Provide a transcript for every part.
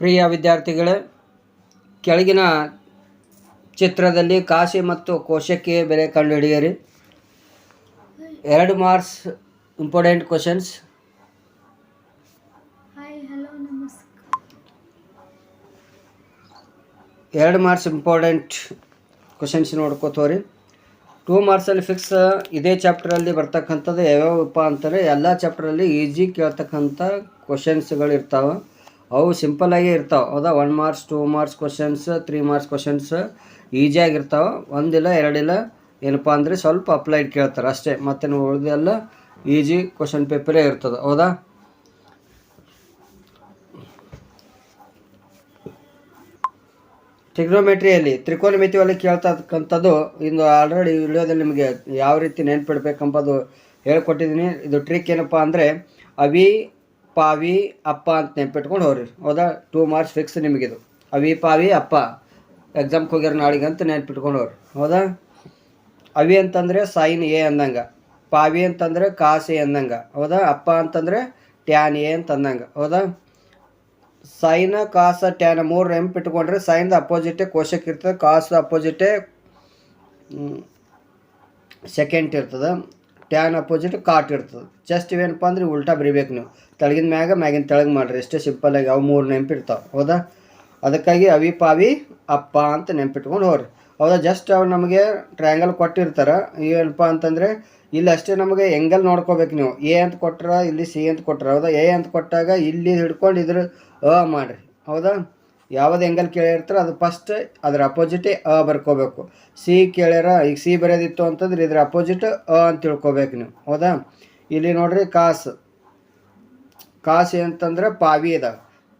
ಪ್ರಿಯ ವಿದ್ಯಾರ್ಥಿಗಳೇ ಕೆಳಗಿನ ಚಿತ್ರದಲ್ಲಿ ಕಾಶಿ ಮತ್ತು ಕೋಶಕ್ಕೆ ಬೆಲೆ ಕಂಡುಹಿಡಿಯಿರಿ. ಎರಡು ಮಾರ್ಕ್ಸ್ ಇಂಪಾರ್ಟೆಂಟ್ ಕ್ವಶನ್ಸ್. ಎರಡು ಮಾರ್ಕ್ಸ್ ಇಂಪಾರ್ಟೆಂಟ್ ಕ್ವಶನ್ಸ್ ನೋಡ್ಕೋತವ್ರಿ ಟೂ ಮಾರ್ಕ್ಸಲ್ಲಿ ಫಿಕ್ಸ್ ಇದೇ ಚಾಪ್ಟ್ರಲ್ಲಿ ಬರ್ತಕ್ಕಂಥದ್ದು ಯಾವ್ಯಾವಪ್ಪ ಅಂತಾರೆ ಎಲ್ಲ ಚಾಪ್ಟ್ರಲ್ಲಿ ಈಜಿ ಕೇಳ್ತಕ್ಕಂಥ ಕ್ವಶನ್ಸ್ಗಳು ಇರ್ತಾವೆ. ಅವು ಸಿಂಪಲ್ಲಾಗೇ ಇರ್ತಾವೆ. ಹೌದಾ one marks two marks questions three marks questions ಈಜಿಯಾಗಿರ್ತಾವೆ ಒಂದಿಲ್ಲ ಎರಡಿಲ್ಲ ಏನಪ್ಪ ಅಂದರೆ ಸ್ವಲ್ಪ ಅಪ್ಲೈಡ್ ಕೇಳ್ತಾರೆ ಅಷ್ಟೇ. ಮತ್ತೆ ಉಳಿದೆಲ್ಲ ಈಜಿ ಕ್ವಶನ್ ಪೇಪರೇ ಇರ್ತದೆ. ಹೌದಾ? ಟ್ರಿಗ್ನೋಮೆಟ್ರಿಯಲ್ಲಿ ತ್ರಿಕೋನಮಿತಿಯಲ್ಲಿ ಕೇಳ್ತಕ್ಕಂಥದ್ದು ಇಂದು ಆಲ್ರೆಡಿ ವಿಡಿಯೋದಲ್ಲಿ ನಿಮಗೆ ಯಾವ ರೀತಿ ನೆನ್ಪಿಡ್ಬೇಕಂಬದು ಹೇಳ್ಕೊಟ್ಟಿದ್ದೀನಿ ಇದು ಟ್ರಿಕ್ ಏನಪ್ಪ ಅಂದರೆ ಅವಿ ಪಾವಿ, ಅಪ್ಪ ಅಂತ ನೆನ್ಪಿಟ್ಕೊಂಡು ಹೋಗ್ರಿ. ಹೌದಾ? ಟೂ ಮಾರ್ಕ್ಸ್ ಫಿಕ್ಸ್ ನಿಮಗಿದು. ಅವಿ, ಪಾವಿ, ಅಪ್ಪ. ಎಕ್ಸಾಮ್ಗೆ ಹೋಗ್ಯಾರ ನಾಳೆಗೆ ಅಂತ ನೆನ್ಪಿಟ್ಕೊಂಡು ಹೋಗ್ರಿ. ಹೌದಾ? ಅವಿ ಅಂತಂದರೆ ಸೈನ್ ಎ ಅಂದಂಗೆ. ಪಾವಿ ಅಂತಂದರೆ ಕಾಸ್ ಎ ಅಂದಂಗೆ. ಹೌದಾ? ಅಪ್ಪ ಅಂತಂದರೆ ಟ್ಯಾನ್ ಎ ಅಂತ ಅಂದಂಗೆ ಹೌದಾ? ಸೈನ್ ಕಾಸ ಟ್ಯಾನ್ ಮೂರು ನೆಂಪು ಇಟ್ಕೊಂಡ್ರೆ ಸೈನ್ದ ಅಪೋಸಿಟೇ ಕೋಶಕ್ಕೆ ಇರ್ತದೆ. ಕಾಸ್ ಅಪೋಸಿಟೇ ಸೆಕೆಂಡ್ ಇರ್ತದೆ. ಟ್ಯಾನ್ ಅಪೋಸಿಟ್ ಕಾಟ್ ಇರ್ತದೆ. ಜಸ್ಟ್ ಇವೇನಪ್ಪ ಅಂದ್ರೆ ಉಲ್ಟಾ ಬರಿಬೇಕು ನೀವು. ತೆಳಗಿನ ಮ್ಯಾಗ ಮ್ಯಾಗಿನ ತೆಳಗೆ ಮಾಡ್ರಿ. ಎಷ್ಟೇ ಆಗಿ ಅವು ಮೂರು ನೆಂಪಿರ್ತಾವೆ ಹೌದಾ? ಅದಕ್ಕಾಗಿ ಅವಿ ಪಾವಿ ಅಪ್ಪ ಅಂತ ನೆನ್ಪಿಟ್ಕೊಂಡು ಹೋಗ್ರಿ. ಹೌದಾ? ಜಸ್ಟ್ ಅವ್ರು ನಮಗೆ ಟ್ರಯಾಂಗಲ್ ಕೊಟ್ಟಿರ್ತಾರೆ. ಏನಪ್ಪ ಅಂತಂದರೆ ಇಲ್ಲಿ ಅಷ್ಟೇ ನಮಗೆ ಎಂಗಲ್ ನೋಡ್ಕೋಬೇಕು ನೀವು. ಎ ಅಂತ ಕೊಟ್ರ, ಇಲ್ಲಿ ಸಿ ಅಂತ ಕೊಟ್ರ. ಹೌದಾ? ಎ ಅಂತ ಕೊಟ್ಟಾಗ ಇಲ್ಲಿ ಹಿಡ್ಕೊಂಡು ಇದ್ರ ಅ ಮಾಡಿರಿ. ಹೌದಾ? ಯಾವ್ದು ಎಂಗಲ್ ಕೇಳಿರ್ತಾರೋ ಅದು ಫಸ್ಟ್ ಅದ್ರ ಅಪೋಸಿಟೇ ಅ ಬರ್ಕೋಬೇಕು. ಸಿ ಕೇಳ್ಯಾರ ಈಗ ಸಿ ಬರೆಯೋದಿತ್ತು ಅಂತಂದ್ರೆ ಇದ್ರ ಅಪೋಸಿಟ್ ಅ ಅಂತ ತಿಳ್ಕೊಬೇಕು ನೀವು. ಹೌದಾ? ಇಲ್ಲಿ ನೋಡ್ರಿ ಕಾಸ್. ಕಾಸ್ ಅಂತಂದ್ರೆ ಪಾವಿ ಅದ.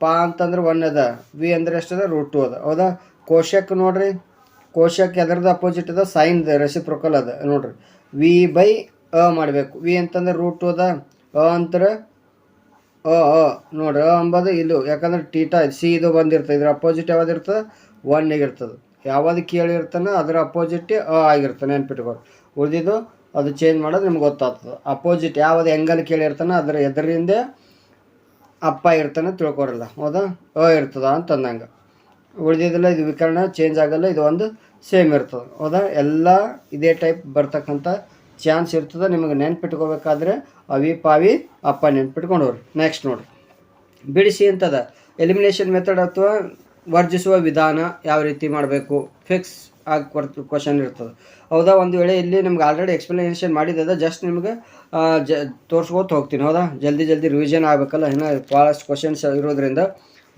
ಪಾ ಅಂತಂದ್ರೆ ಒನ್ ಅದ. ವಿ ಅಂದ್ರೆ ಎಷ್ಟದ ರೂಟ್ ಟು ಅದ. ಹೌದಾ? ಕೋಶಕ್ ನೋಡ್ರಿ. ಕೋಶಕ್ ಎದ್ರದ್ದು ಅಪೋಸಿಟ್ ಅದ ಸೈನ್ ರೆಸಿಪ್ರೊಕಲ್ ಅದ. ನೋಡ್ರಿ. ವಿ ಬೈ ಅ ಮಾಡಬೇಕು. ವಿ ಅಂತಂದ್ರೆ ರೂಟ್ ಟು ಅದ. ಅ ಅಂತಾರೆ ಅ ಅ ನೋಡ್ರಿ ಅ ಅಂಬೋದು ಇಲ್ಲು ಯಾಕಂದ್ರೆ ಟೀಟಾ, ಸಿ ಇದು ಬಂದಿರ್ತದೆ, ಇದ್ರ ಅಪೋಸಿಟ್ ಯಾವ್ದಿರ್ತದೆ ಒನ್ ಆಗಿರ್ತದೆ. ಯಾವ್ದು ಕೇಳಿರ್ತಾನೆ ಅದ್ರ ಅಪೋಸಿಟ್ ಅ ಆಗಿರ್ತಾನೆ ನೆನ್ಪಿಟ್ಕೊಂಡು ಉಳಿದಿದ್ದು ಅದು ಚೇಂಜ್ ಮಾಡೋದು ನಿಮ್ಗೆ ಗೊತ್ತಾಗ್ತದೆ. ಅಪೋಸಿಟ್ ಯಾವ್ದು ಎಂಗಲ್ ಕೇಳಿರ್ತಾನೆ ಅದರ ಎದರಿಂದ ಅಪ್ಪ ಇರ್ತಾನೆ ತಿಳ್ಕೊರಲ್ಲ, ಹೌದಾ? ಅ ಇರ್ತದ ಅಂತ ಅಂದಂಗೆ ಉಳಿದಿದ್ದೆಲ್ಲ ಇದು ವಿಕರಣ ಚೇಂಜ್ ಆಗಲ್ಲ, ಇದು ಒಂದು ಸೇಮ್ ಇರ್ತದೆ, ಹೌದಾ? ಎಲ್ಲ ಇದೇ ಟೈಪ್ ಬರ್ತಕ್ಕಂಥ ಚಾನ್ಸ್ ಇರ್ತದೆ, ನಿಮಗೆ ನೆನ್ಪಿಟ್ಕೋಬೇಕಾದ್ರೆ ಅವಿ ಪಾವಿ, ಅಪ್ಪ ನೆನ್ಪಿಟ್ಕೊಂಡು ಹೋಗ್ರಿ ನೆಕ್ಸ್ಟ್ ನೋಡಿ. ಬಿಡಿಸಿ ಅಂತದ. ಎಲಿಮಿನೇಷನ್ ಮೆಥಡ್ ಅಥವಾ ವರ್ಜಿಸುವ ವಿಧಾನ ಯಾವ ರೀತಿ ಮಾಡಬೇಕು? ಫಿಕ್ಸ್ ಆಗಿ ಕೊಡ್ತು ಕ್ವಶನ್ ಇರ್ತದೆ. ಹೌದಾ? ಒಂದು ವೇಳೆ ಇಲ್ಲಿ ನಿಮ್ಗೆ ಆಲ್ರೆಡಿ ಎಕ್ಸ್ಪ್ಲನೇಷನ್ ಮಾಡಿದ್ದದ ಜಸ್ಟ್ ನಿಮಗೆ ಜ, ತೋರಿಸ್ಕೋತ ಹೋಗ್ತೀನಿ. ಹೌದಾ? ಜಲ್ದಿ ಜಲ್ದಿ ರಿವಿಷನ್ ಆಗಬೇಕಲ್ಲ. ಇನ್ನೂ ಭಾಳಷ್ಟು ಕ್ವಶನ್ಸ್ ಇರೋದ್ರಿಂದ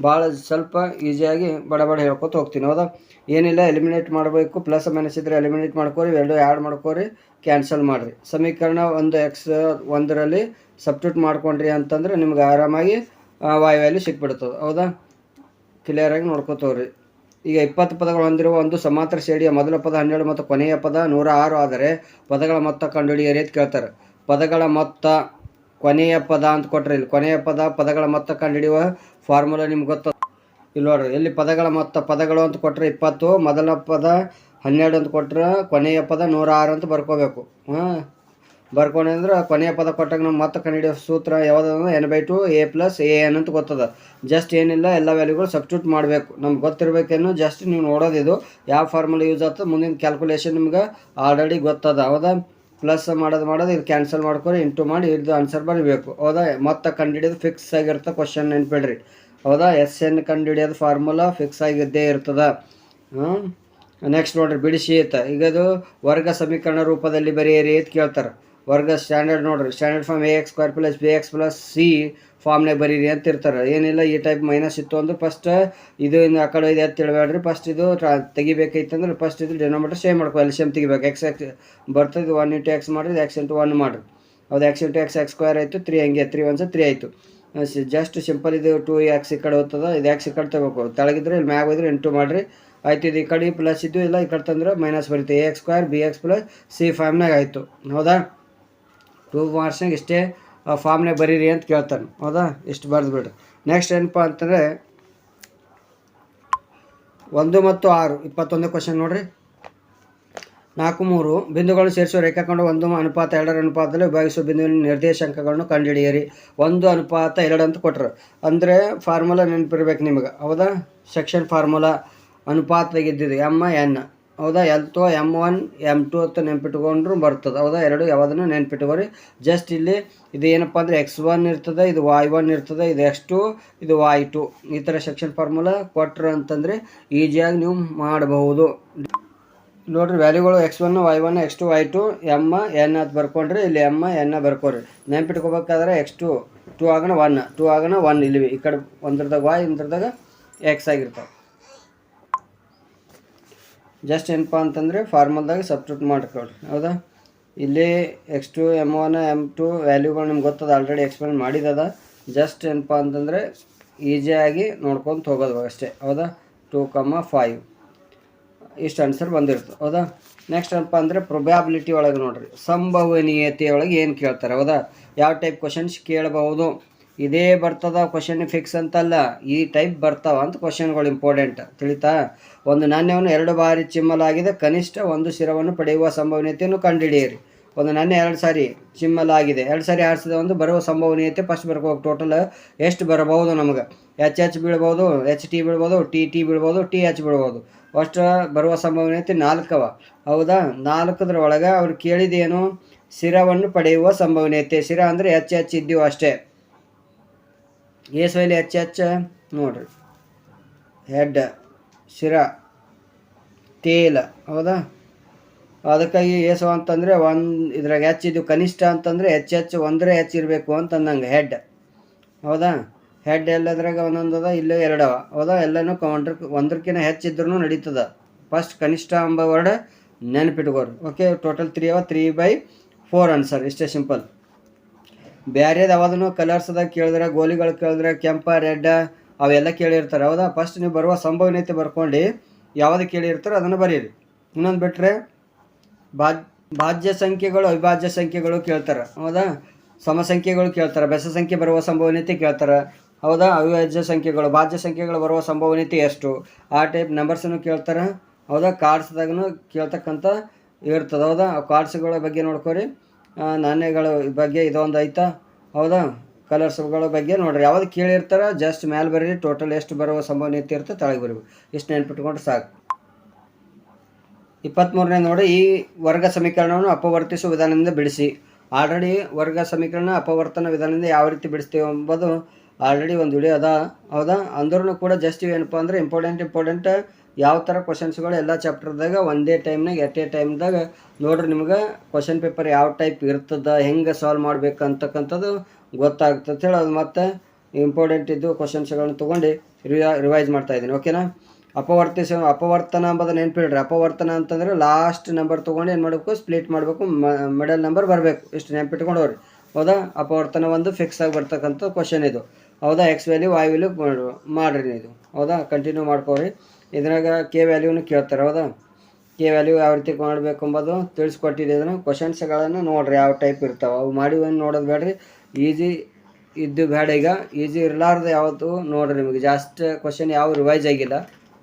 ಭಾಳ ಸ್ವಲ್ಪ ಈಸಿಯಾಗಿ ಬಡ ಬಡ ಹೇಳ್ಕೊತ ಹೋಗ್ತೀನಿ, ಹೌದಾ? ಏನಿಲ್ಲ ಎಲಿಮಿನೇಟ್ ಮಾಡಬೇಕು ಪ್ಲಸ್ ಮೈನಸ್ ಇದ್ರೆ ಎಲಿಮಿನೇಟ್ ಮಾಡ್ಕೋರಿ, ಎರಡು ಆ್ಯಡ್ ಮಾಡ್ಕೋರಿ ಕ್ಯಾನ್ಸಲ್ ಮಾಡಿರಿ. ಸಮೀಕರಣ ಒಂದು ಎಕ್ಸ್ ಒಂದರಲ್ಲಿ ಸಬ್ಸ್ಟ್ಯೂಟ್ ಮಾಡ್ಕೊಂಡ್ರಿ ಅಂತಂದ್ರೆ ನಿಮ್ಗೆ ಆರಾಮಾಗಿ ವಾಯು ವ್ಯಾಲ್ಯೂ ಸಿಕ್ಬಿಡ್ತದೆ, ಹೌದಾ? ಕ್ಲಿಯರಾಗಿ ನೋಡ್ಕೋತವ್ರಿ ಈಗ ಇಪ್ಪತ್ತು ಪದಗಳು ಹೊಂದಿರುವ ಒಂದು ಸಮಾಂತರ ಶ್ರೇಣಿಯ ಮೊದಲ ಪದ ಹನ್ನೆರಡು ಮತ್ತು ಕೊನೆಯ ಪದ ನೂರ ಆರು ಆದರೆ ಪದಗಳ ಮೊತ್ತ ಕಂಡುಹಿಡಿಯಿರಿ ಅಂತ ಕೇಳ್ತಾರೆ. ಪದಗಳ ಮೊತ್ತ ಕೊನೆಯ ಪದ ಅಂತ ಕೊಟ್ಟರೆ ಇಲ್ಲಿ, ಕೊನೆಯ ಪದ ಪದಗಳ ಮೊತ್ತ ಕಂಡುಹಿಡಿಯುವ ಫಾರ್ಮುಲಾ ನಿಮ್ಗೆ ಗೊತ್ತ. ಇಲ್ಲಿ ನೋಡ್ರಿ ಇಲ್ಲಿ ಪದಗಳ ಮೊತ್ತ ಪದಗಳು ಅಂತ ಕೊಟ್ಟರೆ ಇಪ್ಪತ್ತು, ಮೊದಲ ಪದ ಹನ್ನೆರಡು ಅಂತ ಕೊಟ್ಟರೆ ಕೊನೆಯ ಪದ ನೂರ ಆರು ಅಂತ ಬರ್ಕೋಬೇಕು. ಹಾಂ ಬರ್ಕೊಂಡ್ರೆ ಕೊನೆಯ ಪದ ಕೊಟ್ಟಾಗ ನಾವು ಮತ್ತೆ ಕನ್ನಡ ಸೂತ್ರ ಯಾವುದಂದ್ರೆ N by two A plus A N ಅಂತ ಗೊತ್ತದ. ಜಸ್ಟ್ ಏನಿಲ್ಲ, ಎಲ್ಲ ವ್ಯಾಲ್ಯೂಗಳು ಸಬ್ಸ್ಟ್ಯೂಟ್ ಮಾಡಬೇಕು. ನಮ್ಗೆ ಗೊತ್ತಿರಬೇಕೇನು ಜಸ್ಟ್ ನೀವು ನೋಡೋದಿದು. ಯಾವ ಫಾರ್ಮುಲಾ ಯೂಸ್ ಆಗ್ತದೆ ಮುಂದಿನ ಕ್ಯಾಲ್ಕುಲೇಷನ್ ನಿಮ್ಗೆ ಆಲ್ರೆಡಿ ಗೊತ್ತದ. ಹೌದಾ? ಪ್ಲಸ್ ಮಾಡೋದು ಮಾಡೋದು, ಇದು ಕ್ಯಾನ್ಸಲ್ ಮಾಡ್ಕೊಂಡು ಇಂಟು ಮಾಡಿ ಇದು ಆನ್ಸರ್ ಬರೀಬೇಕು. ಹೌದಾ? ಮತ್ತೆ ಕಂಡುಹಿಡಿಯೋದು ಫಿಕ್ಸ್ ಆಗಿರುತ್ತೆ ಕ್ವಶನ್ ನೆನ್ಪಿಡ್ರಿ. ಹೌದಾ? ಎಸ್ ಎನ್ ಕಂಡುಹಿಡಿಯೋದು ಫಾರ್ಮುಲಾ ಫಿಕ್ಸ್ ಆಗಿದ್ದೇ ಇರ್ತದ. ನೆಕ್ಸ್ಟ್ ನೋಡ್ರಿ ಬಿಡಿಸಿ ಅಂತ ಈಗ ಅದು ವರ್ಗ ಸಮೀಕರಣ ರೂಪದಲ್ಲಿ ಬರೆಯಿರಿ ಅಂತ ಕೇಳ್ತಾರೆ. ವರ್ಗ ಸ್ಟ್ಯಾಂಡರ್ಡ್ ನೋಡ್ರಿ. Standard form A X square plus B X plus C ಫಾರ್ಮ್ನಾಗ ಬರೀರಿ ಅಂತ ಇರ್ತಾರೆ. ಏನಿಲ್ಲ, ಈ ಟೈಪ್ ಮೈನಸ್ ಇತ್ತು ಅಂದ್ರೆ ಫಸ್ಟ್ ಇದು ಇನ್ನು ಆ ಕಡೆ ಇದೆ ಅಂತ ತಿಳ್ಬೇಡ್ರಿ ಫಸ್ಟ್ ಇದು ತೆಗಿಬೇಕೈತಂದ್ರೆ ಫಸ್ಟ್ ಇದು ಡಿನೋಮೀಟರ್ ಸೇಮ್ ಮಾಡ್ಕೊ ಎಲ್ ಸೇಮ್ ತೆಗಿಬೇಕು. ಎಕ್ಸ್ ಎಕ್ಸ್ ಬರ್ತದೆ ಒನ್ ಇಂಟು ಎಕ್ಸ್ ಮಾಡಿದ್ರೆ ಎಕ್ಸ್ ಇಂಟು ಒನ್ ಮಾಡಿರಿ. ಅದು X into X X square ಆಯಿತು ತ್ರೀ ಹಂಗೆ ತ್ರೀ ಒನ್ಸ ತ್ರೀ ಆಯಿತು. ಜಸ್ಟ್ ಸಿಂಪಲ್ ಇದು ಟು ಎಕ್ಸ್ ಈ ಕಡೆ ಹೋಗ್ತದ, ಇದು ಎಕ್ಸ್ ಈ ಕಡೆ ತಗೋಬೇಕು. ತೆಳಗಿದ್ರೆ ಇಲ್ಲಿ ಮ್ಯಾಗ ಹೋದ್ರೆ ಇಂಟು ಮಾಡಿರಿ. ಆಯ್ತು, ಇದು ಈ ಕಡೆ ಪ್ಲಸ್ ಇದು ಇಲ್ಲ, ಈ ಕಡೆ ತಂದ್ರೆ ಮೈನಸ್ ಬರುತ್ತೆ A X square B X plus C ಫೈವ್ನಾಗ ಆಯಿತು. ಹೌದಾ? ಟೂ ಮಾರ್ಕ್ಸ್ನಾಗ ಇಷ್ಟೇ. ಫಾರ್ಮ್ನಾಗ ಬರೀರಿ ಅಂತ ಕೇಳ್ತಾನೆ. ಹೌದಾ? ಇಷ್ಟು ಬರೆದು ಬಿಡ್ರಿ. ನೆಕ್ಸ್ಟ್ ಏನಪ್ಪ ಅಂತಂದರೆ, ಒಂದು ಮತ್ತು ಆರು, ಇಪ್ಪತ್ತೊಂದು ಕ್ವಶನ್ ನೋಡ್ರಿ. ನಾಲ್ಕು, ಮೂರು, ಬಿಂದುಗಳನ್ನು ಸೇರಿಸುವ ರೇಖಾಖಂಡ ಒಂದು ಅನುಪಾತ, ಎರಡರ ಅನುಪಾತದಲ್ಲಿ ವಿಭಾಗಿಸುವ ಬಿಂದುವಿನ ನಿರ್ದೇಶಾಂಕಗಳನ್ನು ಕಂಡುಹಿಡಿಯಿರಿ. ಒಂದು ಅನುಪಾತ, ಎರಡು ಅಂತ ಕೊಟ್ಟರು ಅಂದರೆ ಫಾರ್ಮುಲಾ ನೆನಪಿರ್ಬೇಕು ನಿಮಗೆ. ಹೌದಾ? ಸೆಕ್ಷನ್ ಫಾರ್ಮುಲಾ ಅನುಪಾತದಾಗ ಇದ್ದಿದ್ದು ಎಂ ಎನ್ ಹೌದಾ? ಎಲ್ ತೋ ಎಂ ಒನ್ ಎಂ ಟು ಅಂತ ನೆನ್ಪಿಟ್ಕೊಂಡ್ರು ಬರ್ತದೆ. ಹೌದಾ? ಎರಡು ಯಾವುದನ್ನು ನೆನ್ಪಿಟ್ಕೋರಿ. ಜಸ್ಟ್ ಇಲ್ಲಿ ಇದು ಏನಪ್ಪ ಅಂದರೆ ಎಕ್ಸ್ ಒನ್ ಇರ್ತದೆ, ಇದು ವಾಯ್ ಒನ್ ಇರ್ತದೆ, ಇದು ಎಕ್ಸ್ ಟು ಇದು ವಾಯ್ ಟು ಈ ಥರ ಸೆಕ್ಷನ್ ಫಾರ್ಮುಲಾ ಕೊಟ್ರು ಅಂತಂದರೆ ಈಸಿಯಾಗಿ ನೀವು ಮಾಡಬಹುದು. ನೋಡ್ರಿ ವ್ಯಾಲ್ಯೂಗಳು X one Y one X two Y two M N ಅಂತ ಬರ್ಕೊಂಡ್ರಿ ಇಲ್ಲಿ ಎಮ್ಮ ಎನ್ನ ಬರ್ಕೊರಿ. ನೆನ್ಪಿಟ್ಕೋಬೇಕಾದ್ರೆ ಎಕ್ಸ್ ಟು ಟು ಆಗೋಣ ಒನ್ ಟು ಆಗೋಣ ಒನ್ ಇಲ್ಲಿ ಈ ಕಡೆ ಒಂದ್ರದಾಗ ವಾಯ್ ಒಂದ್ರದಾಗ ಎಕ್ಸ್ ಆಗಿರ್ತಾವೆ. ಜಸ್ಟ್ ಏನಪ್ಪ ಅಂತಂದರೆ ಫಾರ್ಮಲ್ದಾಗ ಸಬ್ಸ್ಟ್ರೂಟ್ ಮಾಡ್ಕೊಳ್ರಿ ಹೌದಾ? ಇಲ್ಲಿ X two M one M two ವ್ಯಾಲ್ಯೂಗಳು ನಿಮ್ಗೆ ಗೊತ್ತದ ಆಲ್ರೆಡಿ ಎಕ್ಸ್ಪ್ಲೇನ್ ಮಾಡಿದದ. ಜಸ್ಟ್ ಏನಪ್ಪ ಅಂತಂದರೆ ಈಸಿಯಾಗಿ ನೋಡ್ಕೊತ ಹೋಗೋದು ಅಷ್ಟೇ, ಹೌದಾ? ಟೂ ಕಮ್ಮ ಫೈವ್ ಇಷ್ಟು ಆನ್ಸರ್ ಬಂದಿರ್ತದೆ ಹೌದಾ? ನೆಕ್ಸ್ಟ್ ಏನಪ್ಪ ಅಂದರೆ ಪ್ರೊಬ್ಯಾಬಿಲಿಟಿ ಒಳಗೆ ನೋಡಿರಿ. ಸಂಭವನೀಯತೆ ಒಳಗೆ ಏನು ಕೇಳ್ತಾರೆ, ಹೌದಾ? ಯಾವ ಟೈಪ್ ಕ್ವಶನ್ಸ್ ಕೇಳಬಹುದು? ಇದೇ ಬರ್ತದ ಕ್ವಶನ್ ಫಿಕ್ಸ್ ಅಂತಲ್ಲ, ಈ ಟೈಪ್ ಬರ್ತಾವ ಅಂತ ಕ್ವಶನ್ಗಳು ಇಂಪಾರ್ಟೆಂಟ್ ತಿಳಿತಾ? ಒಂದು ನಾಣ್ಯವನ್ನು ಎರಡು ಬಾರಿ ಚಿಮ್ಮಲಾಗಿದೆ, ಕನಿಷ್ಠ ಒಂದು ಶಿರವನ್ನು ಪಡೆಯುವ ಸಂಭವನೀಯತೆಯನ್ನು ಕಂಡುಹಿಡಿಯಿರಿ ಒಂದು ನಾಣ್ಯ ಎರಡು ಸಾರಿ ಚಿಮ್ಮಲಾಗಿದೆ, ಎರಡು ಸಾರಿ ಆರಿಸಿದ ಒಂದು ಬರುವ ಸಂಭವನೀಯತೆ ಫಸ್ಟ್ ಬರ್ಕೋಬೇಕು ಟೋಟಲ್ ಎಷ್ಟು ಬರಬಹುದು ನಮಗೆ? ಎಚ್ ಎಚ್ ಬೀಳ್ಬೋದು ಎಚ್ ಟಿ ಬೀಳ್ಬೋದು ಟಿ ಟಿ ಬೀಳ್ಬೋದು ಟಿ ಎಚ್ ಬೀಳ್ಬೋದು. ಅಷ್ಟು ಬರುವ ಸಂಭವನೀಯತೆ ನಾಲ್ಕವ. ಹೌದಾ? ನಾಲ್ಕದ್ರ ಒಳಗೆ ಅವ್ರು ಕೇಳಿದೇನು? ಶಿರವನ್ನು ಪಡೆಯುವ ಸಂಭವನೀಯತೆ. ಶಿರ ಅಂದರೆ ಎಚ್ ಎಚ್ ಇದ್ದೀವೋ ಅಷ್ಟೇ ಏಸಲ್ಲಿ ಹೆಚ್ಚು ಹೆಚ್ಚ ನೋಡ್ರಿ. ಹೆಡ್, ಶಿರ, ತೇಲ, ಹೌದಾ? ಅದಕ್ಕಾಗಿ ಏಸು ಅಂತಂದರೆ ಒಂದು ಇದ್ರಾಗ ಹೆಚ್ಚಿದ್ದು ಕನಿಷ್ಠ ಅಂತಂದರೆ ಹೆಚ್ಚು ಹೆಚ್ಚು ಒಂದರೆ ಹೆಚ್ಚಿರಬೇಕು ಇರಬೇಕು ಅಂತಂದಂಗೆ ಹೆಡ್. ಹೌದಾ? ಹೆಡ್ ಎಲ್ಲದ್ರಾಗ ಒಂದೊಂದು ಅದ, ಇಲ್ಲೇ ಎರಡವ ಹೌದಾ? ಎಲ್ಲನೂ ಒಂದ್ರ ಒಂದ್ರಕ್ಕಿಂತ ಹೆಚ್ಚಿದ್ರೂ ನಡೀತದ. ಫಸ್ಟ್ ಕನಿಷ್ಠ ಎಂಬ ವರ್ಡ್ ನೆನಪಿಟ್ಕೋರಿ. ಓಕೆ ಟೋಟಲ್ ತ್ರೀ ಅವ ತ್ರೀ ಬೈ ಫೋರ್ ಆನ್ಸರ್ ಇಷ್ಟೇ ಸಿಂಪಲ್ ಬ್ಯಾರೇದು ಕಲರ್ಸ್ ಕಲರ್ಸ್ದಾಗ ಕೇಳಿದ್ರೆ, ಗೋಲಿಗಳು ಕೇಳಿದ್ರೆ, ಕೆಂಪ, ರೆಡ್ ಅವೆಲ್ಲ ಕೇಳಿರ್ತಾರೆ. ಹೌದಾ? ಫಸ್ಟ್ ನೀವು ಬರುವ ಸಂಭವನೀಯತೆ ಬರ್ಕೊಂಡು ಯಾವುದು ಕೇಳಿರ್ತಾರೋ ಅದನ್ನು ಬರೀರಿ. ಇನ್ನೊಂದು ಬಿಟ್ಟರೆ ಭಾಜ್ಯ ಸಂಖ್ಯೆಗಳು, ಅವಿಭಾಜ್ಯ ಸಂಖ್ಯೆಗಳು ಕೇಳ್ತಾರೆ. ಹೌದಾ? ಸಮಸಂಖ್ಯೆಗಳು ಕೇಳ್ತಾರೆ. ಬೆಸ ಸಂಖ್ಯೆ ಬರುವ ಸಂಭವನೀಯತೆ ಕೇಳ್ತಾರೆ. ಹೌದಾ? ಅವಿಭಾಜ್ಯ ಸಂಖ್ಯೆಗಳು, ಭಾಜ್ಯ ಸಂಖ್ಯೆಗಳು ಬರುವ ಸಂಭವನೀಯತೆ ಎಷ್ಟು? ಆ ಟೈಪ್ ನಂಬರ್ಸನ್ನು ಕೇಳ್ತಾರೆ. ಹೌದಾ? ಕಾರ್ಡ್ಸ್ದಾಗೂ ಕೇಳ್ತಕ್ಕಂಥ ಇರ್ತದೆ. ಹೌದಾ? ಆ ಕಾರ್ಡ್ಸ್ಗಳ ಬಗ್ಗೆ ನೋಡ್ಕೊರಿ. ನಾಣ್ಯಗಳ ಬಗ್ಗೆ ಇದೊಂದು ಐತಾ? ಹೌದಾ? ಕಲರ್ಸ್ಗಳ ಬಗ್ಗೆ ನೋಡ್ರಿ. ಯಾವ್ದು ಕೇಳಿರ್ತಾರ ಜಸ್ಟ್ ಮ್ಯಾಲೆ ಬರೀರಿ ಟೋಟಲ್ ಎಷ್ಟು ಬರುವ ಸಂಭವನೀಯತೆ ಇರುತ್ತೆ ತಳಗೆ ಬರೀಬೇಕು ಇಷ್ಟು ನೆನ್ಪಿಟ್ಕೊಂಡ್ರೆ ಸಾಕು. ಇಪ್ಪತ್ತ್ಮೂರನೇ ನೋಡಿ, ಈ ವರ್ಗ ಸಮೀಕರಣವನ್ನು ಅಪವರ್ತಿಸುವ ವಿಧಾನದಿಂದ ಬಿಡಿಸಿ. ಆಲ್ರೆಡಿ ವರ್ಗ ಸಮೀಕರಣ ಅಪವರ್ತನ ವಿಧಾನದಿಂದ ಯಾವ ರೀತಿ ಬಿಡಿಸ್ತೀವಿ ಎಂಬುದು ಆಲ್ರೆಡಿ ಒಂದು ವಿಡಿಯೋ ಅದ. ಹೌದಾ? ಅಂದ್ರೂ ಕೂಡ ಜಸ್ಟ್ ಏನಪ್ಪ ಅಂದರೆ ಇಂಪಾರ್ಟೆಂಟ್ ಇಂಪಾರ್ಟೆಂಟ್ ಯಾವ ಥರ ಕ್ವಶನ್ಸ್ಗಳು ಎಲ್ಲ ಚಾಪ್ಟರ್ದಾಗ ಒಂದೇ ಟೈಮ್ನಾಗ ಎಟ್ ಎ ಟೈಮ್ದಾಗ ನೋಡ್ರಿ ನಿಮ್ಗೆ ಕ್ವಶನ್ ಪೇಪರ್ ಯಾವ ಟೈಪ್ ಇರ್ತದ, ಹೆಂಗೆ ಸಾಲ್ವ್ ಮಾಡ್ಬೇಕು ಅಂತಕ್ಕಂಥದ್ದು ಗೊತ್ತಾಗ್ತದೆ. ಹೇಳಿ, ಅದು ಮತ್ತೆ ಇಂಪಾರ್ಟೆಂಟ್ ಇದ್ದು ಕ್ವಶನ್ಸ್ಗಳನ್ನ ತೊಗೊಂಡು ರಿವಾ ರಿವೈಸ್ ಮಾಡ್ತಾ ಇದ್ದೀನಿ ಓಕೆನಾ ಅಪವರ್ತಿಸ, ಅಪವರ್ತನ ಅಂಬದು ನೆನ್ಪಿಡ್ರಿ. ಅಪವರ್ತನ ಅಂತಂದ್ರೆ ಲಾಸ್ಟ್ ನಂಬರ್ ತೊಗೊಂಡು ಏನು ಮಾಡಬೇಕು? ಸ್ಪ್ಲಿಟ್ ಮಾಡಬೇಕು ಮಿಡಲ್ ನಂಬರ್ ಬರಬೇಕು. ಇಷ್ಟು ನೆನ್ಪಿಟ್ಕೊಂಡು ಹೋಗ್ರಿ. ಹೌದಾ? ಅಪವರ್ತನ ಒಂದು ಫಿಕ್ಸ್ ಆಗಿ ಬರ್ತಕ್ಕಂಥ ಕ್ವಶನ್ ಇದು. ಹೌದಾ? ಎಕ್ಸ್ ವ್ಯಾಲ್ಯೂ ವೈ ವ್ಯಾಲ್ಯೂ ಮಾಡಿರಿ ಇದು ಹೌದಾ? ಕಂಟಿನ್ಯೂ ಮಾಡ್ಕೋರಿ ಇದ್ರಾಗ ಕೆ ವ್ಯಾಲ್ಯೂನು ಕೇಳ್ತಾರೆ, ಹೌದಾ? ಕೆ ವ್ಯಾಲ್ಯೂ ಯಾವ ರೀತಿ ಮಾಡಬೇಕು ಎಂಬುದು ಇದನ್ನು ಕ್ವಶನ್ಸ್ಗಳನ್ನು ನೋಡ್ರಿ, ಯಾವ ಟೈಪ್ ಇರ್ತಾವೆ. ಅವು ಮಾಡಿ ಒಂದು ನೋಡೋದು ಬೇಡ್ರಿ. ಈಸಿ ಇದ್ದು ಬೇಡ ಈಗ. ಈಸಿ ಇರಲಾರ್ದು ಯಾವತ್ತು ನೋಡ್ರಿ ನಿಮಗೆ. ಜಾಸ್ತಿ ಕ್ವಶನ್ ಯಾವ ರಿವೈಸ್ ಆಗಿಲ್ಲ.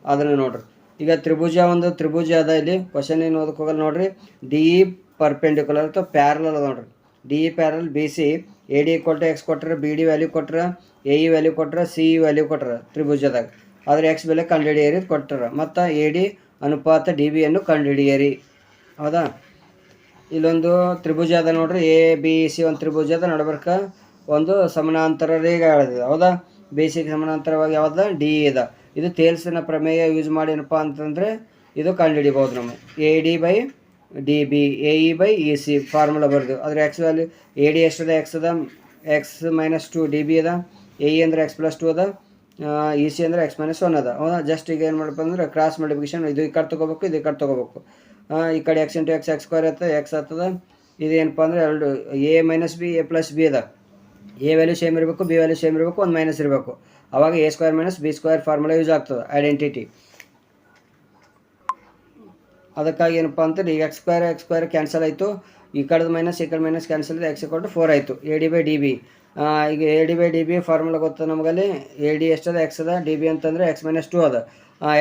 ಅದನ್ನು ನೋಡ್ರಿ. ಈಗ ತ್ರಿಭುಜ ಒಂದು, ತ್ರಿಭುಜ ಅದ ಇಲ್ಲಿ. ಕ್ವಶನ್ ಏನು ಓದಕ್ಕೆ ಹೋಗಲ್ಲ ನೋಡ್ರಿ. ಡಿ ಇ ಪರ್ಪೆಂಡಿಕ್ಯುಲರ್ ಅಥವಾ ಪ್ಯಾರಲ್ ಅದ ನೋಡ್ರಿ. D E parallel B C A D ಕೊಟ್ಟರೆ ಎಕ್ಸ್ ಕೊಟ್ಟರೆ ಬಿ ಡಿ ವ್ಯಾಲ್ಯೂ ಕೊಟ್ಟರೆ ಎ ಇ ವ್ಯಾಲ್ಯೂ ಕೊಟ್ಟರೆ ಸಿ ಇ ವ್ಯಾಲ್ಯೂ ಕೊಟ್ಟರೆ ತ್ರಿಭುಜದಾಗ. ಆದರೆ ಎಕ್ಸ್ ಬೆಲೆ ಕಂಡುಹಿಡಿಯಿರಿ ಕೊಟ್ಟರು ಮತ್ತು ಎ ಡಿ ಅನುಪಾತ ಡಿ ಬಿಯನ್ನು ಕಂಡುಹಿಡಿಯಿರಿ. ಹೌದಾ? ಇಲ್ಲೊಂದು ತ್ರಿಭುಜ ಅದ ನೋಡ್ರಿ. ಎ ಬಿ ಸಿ ಒಂದು ತ್ರಿಭುಜ ಅದ ನಡ್ಬರ್ಕ. ಒಂದು ಸಮಾನಾಂತರ ರೇಖೆ ಹೇಳಿದೆ ಹೌದಾ? ಬಿ ಸಿಗೆ ಸಮಾನಾಂತರವಾಗಿ ಯಾವ್ದು ಡಿ ಇದೆ ಇದು ತೇಲ್ಸಿನ ಪ್ರಮೇಯ ಯೂಸ್ ಮಾಡಿ ಏನಪ್ಪ ಅಂತಂದರೆ ಇದು ಕಂಡುಹಿಡಿಬೋದು ನಮ್ಮ A D by D B A E by E C formula ಬರೆದು. ಅದ್ರ ಎಕ್ಸ್ ವ್ಯಾಲ್ಯೂ ಎ ಡಿ ಎಷ್ಟದ ಎಕ್ಸ್ ಅದ? X minus two D B ಅದ. ಎ ಇ ಅಂದ್ರೆ ಎಕ್ಸ್ ಪ್ಲಸ್ ಟು ಅದ. ಇ ಸಿ ಅಂದರೆ ಎಕ್ಸ್ ಮೈನಸ್ ಒನ್ ಅದ. Just ಈಗ ಏನು ಮಾಡಬೇಕು ಅಂದ್ರೆ ಕ್ರಾಸ್ ಮಲ್ಟಿಪ್ಲಿಕೇಶನ್ ಇದು ಈ ಕಡೆ ತೊಗೋಬೇಕು, ಇದು ಈ ಕಡೆ ತೊಗೋಬೇಕು. ಈ ಕಡೆ X into X X square ಇರ್ತದೆ ಎಕ್ಸ್ ಆಗ್ತದೆ. ಇದೇನಪ್ಪ ಅಂದರೆ ಎರಡು A minus B A plus B ಅದ. ಎ ವ್ಯಾಲ್ಯೂ ಸೇಮ್ ಇರಬೇಕು ಬಿ ವ್ಯಾಲ್ಯೂ ಸೇಮ್ ಇರಬೇಕು, ಒಂದು ಮೈನಸ್ ಇರಬೇಕು. ಅವಾಗ A square minus B square formula use ಆಗ್ತದೆ ಐಡೆಂಟಿಟಿ ಅದಕ್ಕಾಗಿ ಏನಪ್ಪ ಅಂತಂದ್ರೆ ಈಗ X square X square cancel ಆಯಿತು. ಈ ಕಡೆದು ಮೈನಸ್ ಈ ಕಡೆ ಮೈನಸ್ ಕ್ಯಾನ್ಸಲ್ ಎಕ್ಸ್ ಕೊಟ್ಟು ಫೋರ್ ಆಯಿತು. A D by D B ಈಗ A D by D B formula ಗೊತ್ತು ನಮಗಲ್ಲಿ? ಎ ಡಿ ಎಷ್ಟದ? ಎಕ್ಸ್ ಅದ? ಡಿ ಬಿ ಅಂತಂದರೆ ಎಕ್ಸ್ ಮೈನಸ್ ಟು ಅದ.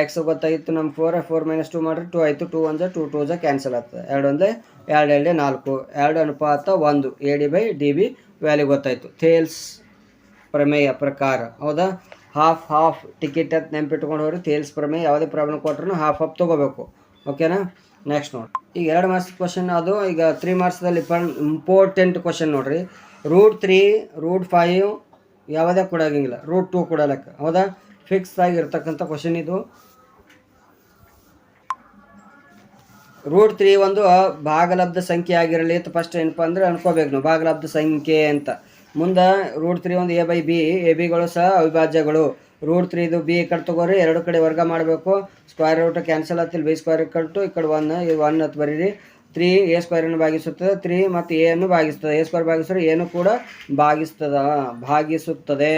ಎಕ್ಸ್ ಗೊತ್ತಾಗಿತ್ತು ನಮ್ಮ ಫೋರ್ ಫೋರ್ ಮೈನಸ್ ಟೂ ಮಾಡಿದ್ರೆ ಟು ಆಯಿತು ಟೂ ಒಂದ ಟೂ ಟೂ ಜ ಕ್ಯಾನ್ಸಲ್ ಆಗ್ತದೆ. ಎರಡು ಒಂದೇ, ಎರಡು ಎರಡೇ ನಾಲ್ಕು. ಎರಡು ಅನುಪಾತ ಒಂದು. A D by D B value ಗೊತ್ತಾಯಿತು. ಥೇಲ್ಸ್ ಪ್ರಮೇಯ ಪ್ರಕಾರ. ಹೌದಾ? ಹಾಫ್ ಹಾಫ್ ಟಿಕೆಟ್ ಅಂತ ನೆನ್ಪಿಟ್ಕೊಂಡು ಹೋಗ್ರಿ ಥೇಲ್ಸ್ ಪ್ರಮೇಯ ಯಾವುದೇ ಪ್ರಾಬ್ಲಮ್ ಕೊಟ್ಟರು ಹಾಫ್ ಹಾಫ್ ತೊಗೋಬೇಕು. ಓಕೆನಾ ನೆಕ್ಸ್ಟ್ ನೋಡಿ. ಈಗ ಎರಡು ಮಾರ್ಕ್ಸ್ ಕ್ವಶನ್ ಅದು. ಈಗ ತ್ರೀ ಮಾರ್ಕ್ಸ್ದಲ್ಲಿ ಇಂಪಾರ್ಟೆಂಟ್ ಕ್ವಶನ್ ನೋಡ್ರಿ. ರೂಟ್ ತ್ರೀ ರೂಟ್ ಫೈವ್ ಯಾವುದೇ ಕೊಡೋಂಗಿಲ್ಲ. ರೂಟ್ ಟೂ ಕೊಡಲಕ್ಕ ಹೌದಾ? ಫಿಕ್ಸ್ ಆಗಿರ್ತಕ್ಕಂಥ ಕ್ವಶನ್ ಇದು. ರೂಟ್ ತ್ರೀ ಒಂದು ಭಾಗಲಬ್ಧ ಸಂಖ್ಯೆ ಆಗಿರಲಿ ಅಂತ ಫಸ್ಟ್ ಏನಪ್ಪ ಅಂದ್ರೆ ಅನ್ಕೋಬೇಕು ನಾವು. ಭಾಗಲಬ್ಧ ಸಂಖ್ಯೆ ಅಂತ. ಮುಂದೆ ರೂಟ್ ತ್ರೀ ಒಂದು ಎ ಬೈ ಬಿ ಎ ಬಿಗಳು ಸಹ ಅವಿಭಾಜ್ಯಗಳು. ರೂಟ್ ತ್ರೀ ಇದು ಬಿ ಈ ಕಡೆ ತಗೋರಿ, ಎರಡು ಕಡೆ ವರ್ಗ ಮಾಡಬೇಕು. ಸ್ಕ್ವೇರ್ ರೂಟ್ ಕ್ಯಾನ್ಸಲ್ ಆಗ್ತಿಲ್ಲ ಬಿ ಸ್ಕ್ವೇರ್ ಕಟ್ಟು ಈ ಕಡೆ ಒನ್ ಒನ್ ಅಂತ ಬರೀರಿ. ತ್ರೀ ಎ ಸ್ಕ್ವೇರನ್ನು ಭಾಗಿಸುತ್ತದೆ. ತ್ರೀ ಮತ್ತು ಎ ಅನ್ನು ಭಾಗಿಸ್ತದೆ ಎ ಸ್ಕ್ವೇರ್ ಭಾಗಿಸಿದ್ರೆ ಏನು ಕೂಡ ಭಾಗಿಸ್ತದ, ಭಾಗಿಸುತ್ತದೆ.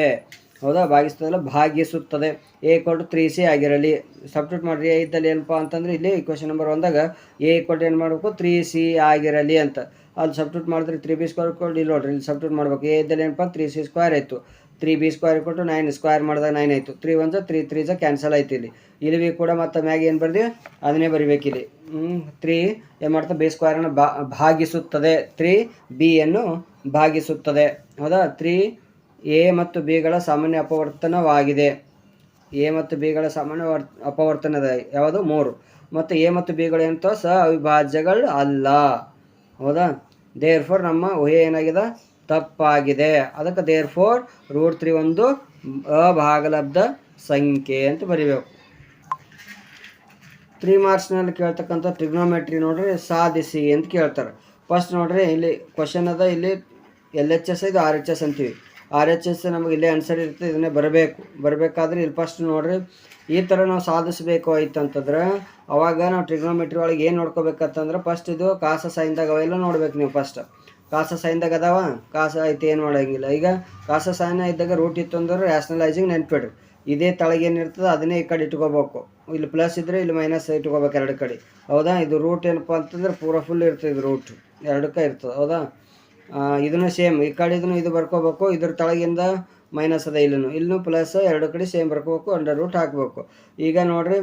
ಹೌದಾ? ಭಾಗಿಸ್ತದಲ್ಲ, ಭಾಗಿಸುತ್ತದೆ. ಎ ಕೊಟ್ಟು ತ್ರೀ ಸಿ ಆಗಿರಲಿ. ಸಬ್ಟ್ಯೂಟ್ ಮಾಡಿರಿ. ಎ ಇದ್ದಲ್ಲಿ ಏನಪ್ಪ ಅಂತಂದ್ರೆ ಇಲ್ಲಿ ಕ್ವಶನ್ ನಂಬರ್ ಒಂದಾಗ ಎ ಕೊಟ್ಟು ಏನು ಮಾಡಬೇಕು? ತ್ರೀ ಸಿ ಆಗಿರಲಿ ಅಂತ. ಅಲ್ಲಿ ಸಬ್ಟ್ಯೂಟ್ ಮಾಡಿದ್ರೆ ತ್ರೀ ಬಿ ಸ್ಕ್ವೇರ್ ಕೊಟ್ಟು ಇಲ್ಲಿ ನೋಡ್ರಿ, ಇಲ್ಲಿ ಸಬ್ಟ್ಯೂಟ್ ಮಾಡ್ಬೇಕು. ಎ ಇದ್ದಲ್ಲಿ ಏನಪ್ಪ? ತ್ರೀ ಸಿ ಸ್ಕ್ವೇರ್ ಆಯಿತು. ತ್ರೀ ಬಿ ಸ್ಕ್ವೇರ್ ಕೊಟ್ಟು ನೈನ್ ಸ್ಕ್ವೇರ್ ಮಾಡಿದಾಗ ನೈನ್ ಆಯಿತು. ತ್ರೀ ಒನ್ಸ ತ್ರೀ ತ್ರೀ ಜ ಕ್ಯಾನ್ಸಲ್ ಆಯ್ತು ಇಲ್ಲಿ. ಇಲ್ಲಿ ಬಿ ಕೂಡ ಮತ್ತೆ ಮ್ಯಾಗ ಏನು ಬರ್ದಿ ಅದನ್ನೇ ಬರಿಬೇಕಿಲ್ಲಿ ತ್ರೀ ಏನು ಮಾಡ್ತಾ ಬಿ ಸ್ಕ್ವೇರನ್ನು ಬಾ, ಭಾಗಿಸುತ್ತದೆ. ತ್ರೀ ಬಿಯನ್ನು ಭಾಗಿಸುತ್ತದೆ. ಹೌದಾ? ತ್ರೀ ಎ ಮತ್ತು ಬಿಗಳ ಸಾಮಾನ್ಯ ಅಪವರ್ತನವಾಗಿದೆ. ಎ ಮತ್ತು ಬಿಗಳ ಸಾಮಾನ್ಯ ವರ್, ಅಪವರ್ತನದ ಯಾವುದು? ಮೂರು. ಮತ್ತು ಎ ಮತ್ತು ಬಿಗಳು ಎಂತ? ಸಹ ಅವಿಭಾಜ್ಯಗಳು ಅಲ್ಲ ಹೌದಾ? ದೇರ್ ಫೋರ್ ನಮ್ಮ ಊಹೆ ಏನಾಗಿದೆ? ತಪ್ಪಾಗಿದೆ. ಅದಕ್ಕೆ ದೇರ್ ಫೋರ್ ರೂಟ್ ತ್ರೀ ಒಂದು ಅಭಾಗಲಬ್ಧ ಸಂಖ್ಯೆ ಅಂತ ಬರಿಬೇಕು. ತ್ರೀ ಮಾರ್ಕ್ಸ್ನಲ್ಲಿ ಕೇಳ್ತಕ್ಕಂಥ ಟ್ರಿಗ್ನೋಮೆಟ್ರಿ ನೋಡ್ರಿ ಸಾಧಿಸಿ ಅಂತ ಕೇಳ್ತಾರೆ. ಫಸ್ಟ್ ನೋಡ್ರಿ ಇಲ್ಲಿ ಕ್ವಶನ್ ಅದ, ಇಲ್ಲಿ ಎಲ್ ಎಚ್ ಎಸ್ ಇದು ಆರ್ ಎಚ್ ಎಸ್ ಅಂತೀವಿ. ಆರ್ ಎಚ್ ಎಸ್ ನಮಗೆ ಇಲ್ಲೇ ಆನ್ಸರ್ ಇರುತ್ತೆ, ಇದನ್ನೇ ಬರಬೇಕು. ಬರಬೇಕಾದ್ರೆ ಇಲ್ಲಿ ಫಸ್ಟ್ ನೋಡ್ರಿ, ಈ ಥರ ನಾವು ಸಾಧಿಸಬೇಕು ಆಯ್ತು ಅಂತಂದ್ರೆ, ಅವಾಗ ನಾವು ಟ್ರಿಗ್ನೋಮೆಟ್ರಿ ಒಳಗೆ ಏನು ನೋಡ್ಕೋಬೇಕಂತಂದ್ರೆ ಫಸ್ಟ್ ಇದು ಕಾಸ ಸೈನ್ದಾಗ ಅವೆಲ್ಲ ನೋಡ್ಬೇಕು ನೀವು ಫಸ್ಟ್ ಕಾಸ ಸೈನ್ದಾಗ ಅದಾವ, ಕಾಸ ಐತೆ ಏನು ಮಾಡೋಂಗಿಲ್ಲ. ಈಗ ಕಾಸ ಸೈನ್ ಇದ್ದಾಗ ರೂಟ್ ಇತ್ತು ಅಂದ್ರೆ ರ್ಯಾಷನಲೈಸಿಂಗ್ ನೆನ್ಪಿಡ್ರಿ. ಇದೇ ತಳಗೆ ಏನಿರ್ತದೆ ಅದನ್ನೇ ಈ ಕಡೆ ಇಟ್ಕೋಬೇಕು. ಇಲ್ಲಿ ಪ್ಲಸ್ ಇದ್ದರೆ ಇಲ್ಲಿ ಮೈನಸ್ ಇಟ್ಕೋಬೇಕು ಎರಡು ಕಡೆ. ಹೌದಾ? ಇದು ರೂಟ್ ಏನಪ್ಪ ಅಂತಂದ್ರೆ ಪೂರ ಫುಲ್ ಇರ್ತದೆ ರೂಟ್ ಎರಡಕ್ಕೆ ಇರ್ತದೆ, ಹೌದಾ? ಇದನ್ನು ಸೇಮ್ ಈ ಕಡೆ ಇದನ್ನು ಇದು ಬರ್ಕೋಬೇಕು, ಇದ್ರ ತಳಗಿಂದ ಮೈನಸ್ ಅದ ಇಲ್ಲೂ ಇಲ್ಲೂ ಪ್ಲಸ್ ಎರಡು ಕಡೆ ಸೇಮ್ ಬರ್ಕೋಬೇಕು ಅಂಡರ್ ರೂಟ್ ಹಾಕಬೇಕು. ಈಗ ನೋಡಿರಿ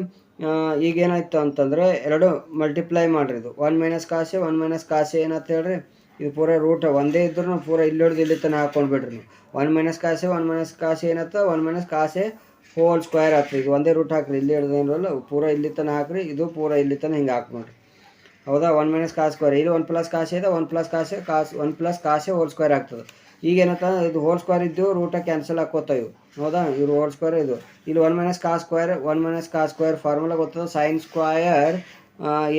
ಈಗೇನಾಯ್ತು ಅಂತಂದ್ರೆ ಎರಡು ಮಲ್ಟಿಪ್ಲೈ ಮಾಡ್ರಿ ಇದು. One minus cos A one minus cos A ಏನಂತ ಹೇಳ್ರಿ? ಇದು ಪೂರ ರೂಟ್ ಒಂದೇ ಇದ್ರೂ ಪೂರ ಇಲ್ಲಿ ಹಿಡ್ದು ಇಲ್ಲಿ ತನಕ ಹಾಕೊಂಡು ಬಿಡ್ರಿ ನೀವು one minus cos A one minus cos A ಏನತ್ತ one minus cos A whole square ಹಾಕ್ರಿ ಈಗ ಒಂದೇ ರೂಟ್ ಹಾಕ್ರಿ, ಇಲ್ಲಿ ಹಿಡ್ದು ಏನಲ್ಲ ಪೂರ ಇಲ್ಲಿ ತನಕ ಹಾಕ್ರಿ, ಇದು ಪೂರ ಇಲ್ಲಿ ತನಕ ಹಿಂಗೆ ಹಾಕಿ ಹೌದಾ? ಒನ್ ಮೈನಸ್ ಕಾಸ್ ಸ್ಕ್ವೇರ್ ಇಲ್ಲಿ ಒನ್ ಪ್ಲಸ್ ಕಾಸೆ ಇದೆ one plus cos A cos one plus cos A whole square ಆಗ್ತದೆ. ಈಗ ಏನಂತ ಇದು ಹೋಲ್ ಸ್ಕ್ವೇರ್ ಇದ್ದು ರೂಟ ಕ್ಯಾನ್ಸಲ್ ಹಾಕೋತಾವ ಇವು. ಹೌದಾ? ಇವ್ರು ಹೋಲ್ ಸ್ಕ್ವೇರ್ ಇದು. ಇಲ್ಲಿ one minus cos square one minus cos square formula ಗೊತ್ತದ? Sine square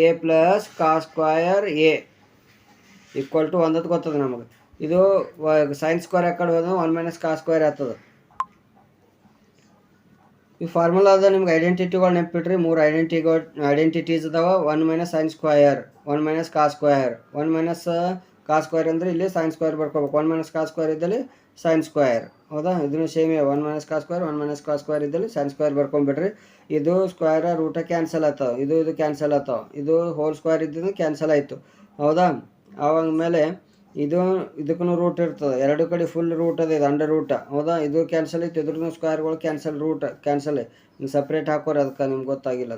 A plus cos square A equal to ಒಂದತ್ತು ಗೊತ್ತದ ನಮಗೆ. ಇದು ಸೈನ್ ಸ್ಕ್ವೇರ್ ಆ ಹೋದ್ರೆ ಒನ್ ಮೈನಸ್ ಕಾ ಸ್ಕ್ವೇರ್ ಆಗ್ತದೆ. ಈ ಫಾರ್ಮುಲಾ ಅದ ನಿಮ್ಗೆ ಐಡೆಂಟಿಟಿಗಳು ನೆನಪಿಟ್ರಿ ಮೂರು ಐಡೆಂಟಿಗಳು ಐಡೆಂಟಿಟೀಸ್ ಅದಾವ one minus sine square one minus cos square one minus cos square ಅಂದ್ರೆ ಇಲ್ಲಿ ಸೈನ್ ಸ್ಕ್ವಯರ್ ಬರ್ಕೋಬೇಕು. ಒನ್ ಮೈನಸ್ ಕಾ ಸ್ಕ್ವಯರ್ ಇದ್ದಲ್ಲಿ ಸೈನ್ ಸ್ಕ್ವಯರ್ ಹೌದಾ? ಇದನ್ನು same one minus cos square one minus cos square ಇದ್ದಲ್ಲಿ ಸೈನ್ ಸ್ಕ್ವಯರ್ ಬರ್ಕೊಂಬಿಡ್ರಿ ಇದು square ರೂಟ cancel ಆತಾವ ಇದು ಇದು ಕ್ಯಾನ್ಸಲ್ ಆತಾವ ಇದು ಹೋಲ್ ಸ್ಕ್ವೇರ್ ಇದ್ದಿದ್ದು ಕ್ಯಾನ್ಸಲ್ ಆಯಿತು. ಹೌದಾ? ಅವಾಗ ಮೇಲೆ ಇದು ಇದಕ್ಕೂ ರೂಟ್ ಇರ್ತದೆ. ಎರಡು ಕಡೆ ಫುಲ್ ರೂಟ್ ಅದ, ಇದು ಅಂಡರ್ ರೂಟ ಹೌದಾ? ಇದು ಕ್ಯಾನ್ಸಲ್ ಐತೆ ಇದ್ರೂ ಸ್ಕ್ವೇರ್ಗಳು ಕ್ಯಾನ್ಸಲ್ ರೂಟ್ ಕ್ಯಾನ್ಸಲ್ ಹಿಂಗೆ ಸಪ್ರೇಟ್ ಹಾಕೋರಿ ಅದಕ್ಕೆ ನಿಮ್ಗೆ ಗೊತ್ತಾಗಿಲ್ಲ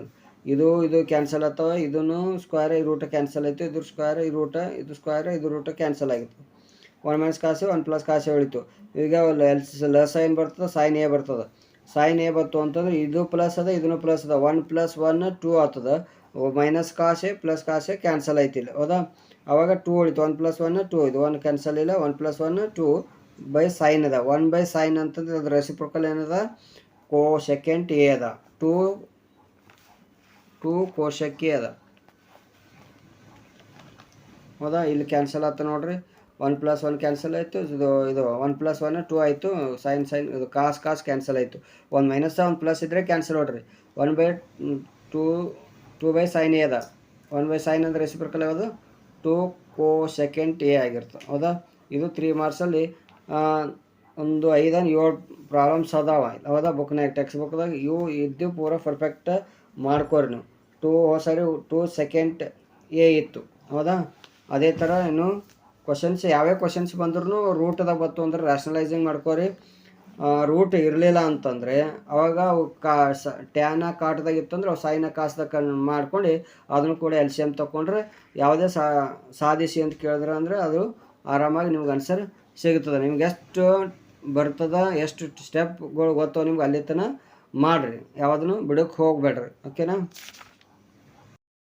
ಇದು ಇದು ಕ್ಯಾನ್ಸಲ್ ಆಗ್ತವೆ ಇದೂ ಸ್ಕ್ವೇರ್ ಈ ರೂಟ ಕ್ಯಾನ್ಸಲ್ ಆಯಿತು, ಇದ್ರ ಸ್ಕ್ವೇರ್ ಈ ರೂಟ ಇದು ಸ್ಕ್ವೇರ್ ಇದು ರೂಟ ಕ್ಯಾನ್ಸಲ್ ಆಗಿತ್ತು. One minus cos one plus cos ಉಳಿತು. ಈಗ ಲ ಸೈನ್ ಬರ್ತದೆ ಸೈನ್ ಎ ಬರ್ತದೆ. ಸೈನ್ ಎ ಬಂತು ಅಂತಂದ್ರೆ ಇದು ಪ್ಲಸ್ ಅದ ಇದೂ ಪ್ಲಸ್ ಅದ. ಒನ್ ಪ್ಲಸ್ ಒನ್ ಟೂ ಆಗ್ತದೆ. Minus cos A plus cos A cancel ಆಯ್ತಿಲ್ಲ. ಹೌದಾ? ಅವಾಗ ಟೂ ಉಳಿತು ಒನ್ ಪ್ಲಸ್ ಒನ್ ಟೂ ಇದು ಒನ್ ಕ್ಯಾನ್ಸಲ್ ಇಲ್ಲ. One plus one two by sine ಅದ. ಒನ್ ಬೈ ಸೈನ್ ಅಂತಂದ್ರೆ ಅದ್ರ ರೆಸಿಪ್ರೋಕಲ್ ಏನದ? ಕೋ ಸೆಕೆಂಡ್ ಎ ಅದ. ಟೂ ಟೂ ಕೋಶಕ್ಕೆ ಅದ. ಹೌದಾ. ಇಲ್ಲಿ ಕ್ಯಾನ್ಸಲ್ ಆಯ್ತು ನೋಡ್ರಿ. ಒನ್ ಪ್ಲಸ್ ಒನ್ ಕ್ಯಾನ್ಸಲ್ ಆಯಿತು. ಇದು ಇದು ಒನ್ ಪ್ಲಸ್ ಒನ್ ಟೂ ಆಯಿತು. ಸೈನ್ ಸೈನ್ ಇದು ಕಾಸ್ ಕಾಸ್ ಕ್ಯಾನ್ಸಲ್ ಆಯಿತು. ಒಂದು ಮೈನಸ್ ಒನ್ ಪ್ಲಸ್ ಇದ್ದರೆ ಕ್ಯಾನ್ಸಲ್ ನೋಡ್ರಿ. One by two two by sine A ಅದ. ಒನ್ ಬೈ ಸೈನ್ ಅಂದ್ರೆ ರೆಸಿಪ್ರೋಕಲ್ ಯಾವುದು? ಟೂ ಕೋ ಸೆಕೆಂಡ್ ಎ ಆಗಿರ್ತದೆ ಹೌದಾ? ಇದು ತ್ರೀ ಮಾರ್ಕ್ಸಲ್ಲಿ ಒಂದು ಐದನ್ ಏಳು ಪ್ರಾಬ್ಲಮ್ಸ್ ಅದಾವ. ಹೌದಾ? ಬುಕ್ನಾಗ ಟೆಕ್ಸ್ಟ್ ಬುಕ್ದಾಗ ಇವು ಇದ್ದು ಪೂರ ಪರ್ಫೆಕ್ಟ್ ಮಾಡ್ಕೋರಿ ನೀವು. ಟೂ ಸರಿ ಟೂ ಸೆಕೆಂಡ್ ಎ ಇತ್ತು. ಹೌದಾ? ಅದೇ ಥರ ಇನ್ನು ಕ್ವಶನ್ಸ್ ಯಾವ್ಯಾವ ಕ್ವಶನ್ಸ್ ಬಂದ್ರೂ ರೂಟ್ದಾಗ ಬತ್ತು ಅಂದ್ರೆ ರ್ಯಾಷನಲೈಸಿಂಗ್ ಮಾಡ್ಕೋರಿ. ರೂಟ್ ಇರಲಿಲ್ಲ ಅಂತಂದರೆ ಅವಾಗ ಅವು ಕಾ ಸ, ಟ್ಯಾನ ಕಾಟದಾಗ ಇತ್ತಂದ್ರೆ ಅವು ಸಾಯಿನ ಕಾಸ್ದಾಗ ಮಾಡ್ಕೊಂಡು ಅದನ್ನು ಕೂಡ ಎಲ್ ಸಿ ಎಂ ತೊಗೊಂಡ್ರೆ ಯಾವುದೇ ಸಾಧಿಸಿ ಅಂತ ಕೇಳಿದ್ರೆ ಅಂದರೆ ಅದು ಆರಾಮಾಗಿ ನಿಮ್ಗೆ ಆನ್ಸರ್ ಸಿಗುತ್ತದೆ. ನಿಮ್ಗೆ ಎಷ್ಟು ಬರ್ತದ, ಎಷ್ಟು ಸ್ಟೆಪ್ಗಳು ಗೊತ್ತೋ ನಿಮ್ಗೆ ಅಲ್ಲಿ ತನಕ ಮಾಡಿರಿ. ಯಾವುದನ್ನು ಬಿಡೋಕ್ಕೆ ಹೋಗಬೇಡ್ರಿ. ಓಕೆನಾ